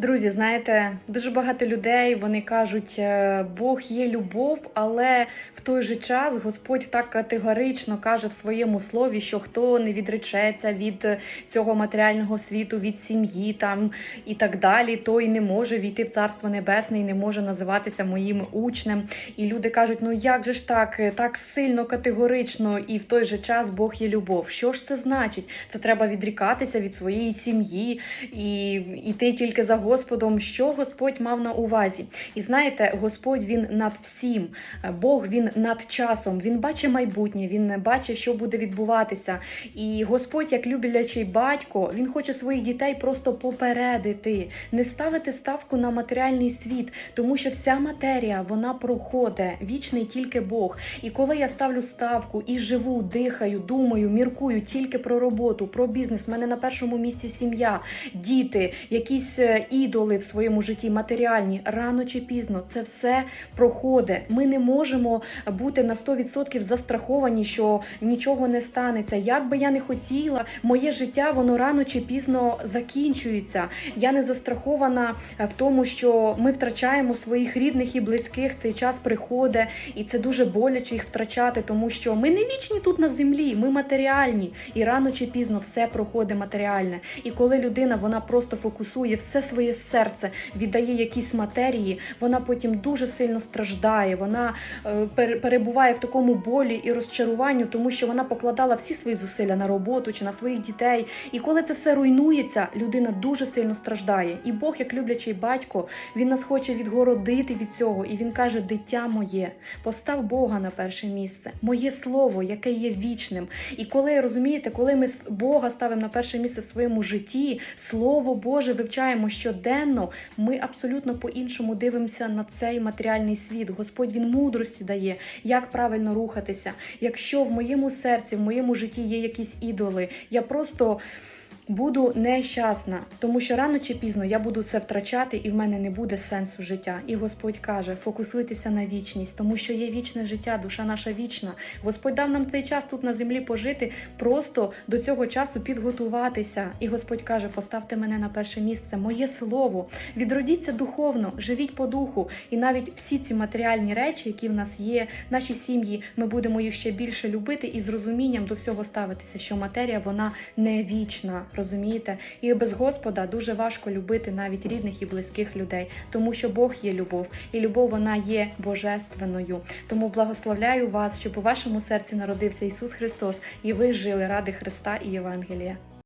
Друзі, знаєте, дуже багато людей вони кажуть, е, Бог є любов, але в той же час Господь так категорично каже в своєму слові, що хто не відречеться від цього матеріального світу, від сім'ї там і так далі, той не може війти в Царство Небесне і не може називатися моїм учнем. І люди кажуть, ну як же ж так, так сильно категорично, і в той же час Бог є любов. Що ж це значить? Це треба відрікатися від своєї сім'ї і йти тільки за що Господь мав на увазі. І знаєте, Господь він над всім, Бог він над часом, він бачить майбутнє, він бачить, що буде відбуватися. І Господь, як люблячий батько, він хоче своїх дітей просто попередити, не ставити ставку на матеріальний світ, тому що вся матерія вона проходить, вічний тільки Бог. І коли я ставлю ставку і живу, дихаю, думаю, міркую тільки про роботу, про бізнес, в мене на першому місці сім'я, діти, якісь е, ідоли в своєму житті, матеріальні, рано чи пізно це все проходить. Ми не можемо бути на 100% застраховані, що нічого не станеться. Як би я не хотіла, моє життя воно рано чи пізно закінчується. Я не застрахована в тому, що ми втрачаємо своїх рідних і близьких. Цей час приходить, і це дуже боляче їх втрачати, тому що ми не вічні тут на землі, ми матеріальні, і рано чи пізно все проходить матеріальне. І коли людина вона просто фокусує все своє серце, віддає якісь матерії, вона потім дуже сильно страждає. Вона е, перебуває в такому болі і розчаруванню, тому що вона покладала всі свої зусилля на роботу чи на своїх дітей. І коли це все руйнується, людина дуже сильно страждає. І Бог, як люблячий батько, він нас хоче відгородити від цього, і він каже: Дитя моє, постав Бога на перше місце, моє слово, яке є вічним. І коли розумієте, коли ми Бога ставимо на перше місце в своєму житті, слово Боже вивчаємо щоденно, ми абсолютно по-іншому дивимося на цей матеріальний світ. Господь він мудрості дає, як правильно рухатися. Якщо в моєму серці, в моєму житті є якісь ідоли, я просто. Буду нещасна, тому що рано чи пізно я буду це втрачати, і в мене не буде сенсу життя. І Господь каже: фокусуйтеся на вічність, тому що є вічне життя, душа наша вічна. Господь дав нам цей час тут на землі пожити, просто до цього часу підготуватися. І Господь каже: поставте мене на перше місце, моє слово. Відродіться духовно, живіть по духу. І навіть всі ці матеріальні речі, які в нас є, наші сім'ї, ми будемо їх ще більше любити і з розумінням до всього ставитися, що матерія вона не вічна, розумієте? І без Господа дуже важко любити навіть рідних і близьких людей, тому що Бог є любов, і любов вона є божественною. Тому благословляю вас, щоб у вашому серці народився Ісус Христос, і ви жили ради Христа і Євангелія.